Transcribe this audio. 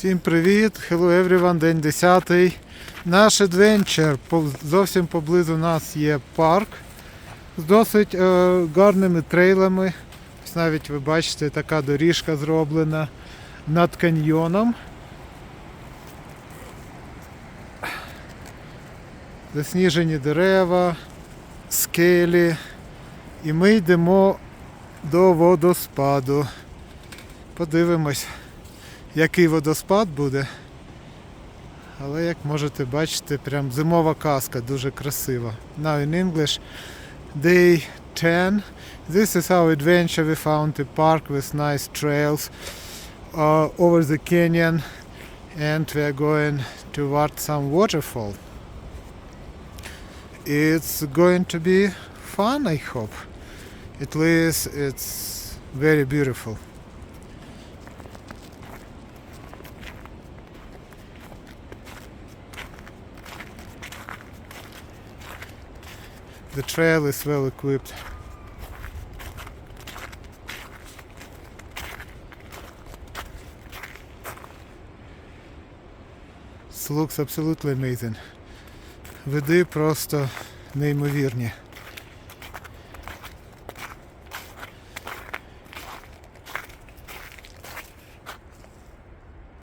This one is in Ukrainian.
Всім привіт! Hello everyone, день 10. Наш адвенчер. Зовсім поблизу нас є парк з досить е, гарними трейлами. Ось навіть ви бачите, така доріжка зроблена над каньйоном. Засніжені дерева, скелі. І ми йдемо до водоспаду. Подивимось який водоспад буде. Але як можете бачити, прям зимова казка дуже красива. Now in English, day 10. This is our adventure. We found a park with nice trails uh, over the canyon and we are going toward some waterfall. It's going to be fun, I hope. At least it's very beautiful. The trail is well equipped. This looks absolutely amazing. Види просто неймовірні.